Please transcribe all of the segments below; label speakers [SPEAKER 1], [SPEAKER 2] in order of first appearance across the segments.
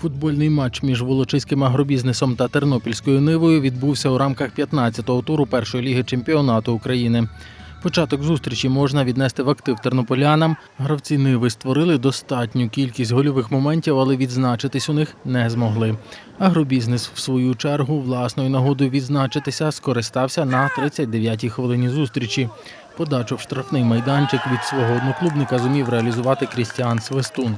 [SPEAKER 1] Футбольний матч між Волочиським агробізнесом та Тернопільською Нивою відбувся у рамках 15-го туру першої ліги чемпіонату України. Початок зустрічі можна віднести в актив тернополянам. Гравці Ниви створили достатню кількість гольових моментів, але відзначитись у них не змогли. Агробізнес, в свою чергу, власною нагодою відзначитися скористався на 39-й хвилині зустрічі. Подачу в штрафний майданчик від свого одноклубника зумів реалізувати Крістіан Свистун.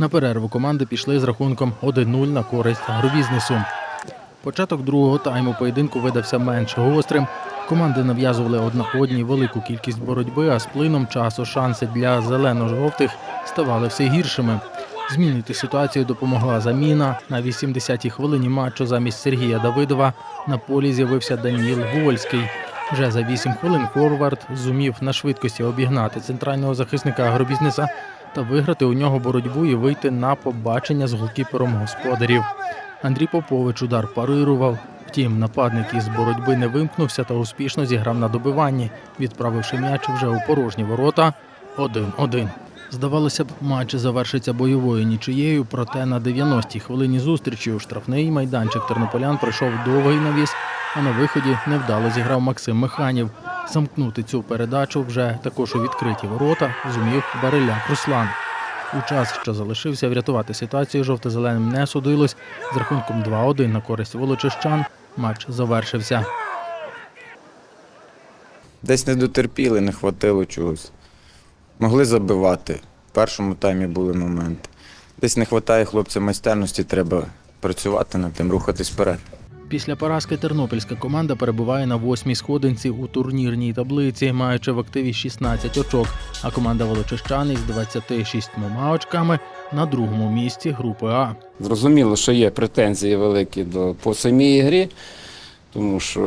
[SPEAKER 1] На перерву команди пішли з рахунком 1-0 на користь агробізнесу. Початок другого тайму поєдинку видався менш гострим. Команди нав'язували одна велику кількість боротьби, а з плином часу шанси для зелено-жовтих ставали все гіршими. Змінити ситуацію допомогла заміна. На 80-й хвилині матчу замість Сергія Давидова на полі з'явився Даніл Вольський. Вже за 8 хвилин форвард зумів на швидкості обігнати центрального захисника агробізнеса та виграти у нього боротьбу і вийти на побачення з голкіпером господарів. Андрій Попович удар парирував. Втім, нападник із боротьби не вимкнувся та успішно зіграв на добиванні, відправивши м'яч вже у порожні ворота 1-1. Здавалося б, матч завершиться бойовою нічиєю, проте на 90-й хвилині зустрічі у штрафний майданчик тернополян пройшов довгий навіс, а на виході невдало зіграв Максим Механів. Замкнути цю передачу вже також у відкриті ворота зумів Бариляк Руслан. У час, що залишився врятувати ситуацію, жовто-зеленим не судилось. З рахунком 2-1 на користь волочищан матч завершився.
[SPEAKER 2] Десь не дотерпіли, не хватило чогось. Могли забивати. В першому таймі були моменти. Десь не вистачає хлопцям майстерності, треба працювати над тим, рухатись вперед.
[SPEAKER 1] Після поразки тернопільська команда перебуває на восьмій сходинці у турнірній таблиці, маючи в активі 16 очок. А команда Волочищани з 26 очками на другому місці групи А.
[SPEAKER 3] Зрозуміло, що є претензії великі до по самій грі, тому що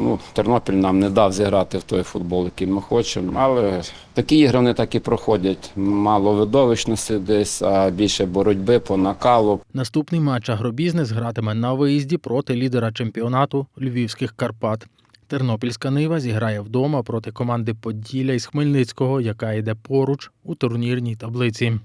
[SPEAKER 3] ну, Тернопіль нам не дав зіграти в той футбол, який ми хочемо. Але такі ігри вони так і проходять. Мало видовищності десь, а більше боротьби по накалу.
[SPEAKER 1] Наступний матч агробізнес гратиме на виїзді проти лідера чемпіонату Львівських Карпат. Тернопільська Нива зіграє вдома проти команди Поділля із Хмельницького, яка йде поруч у турнірній таблиці.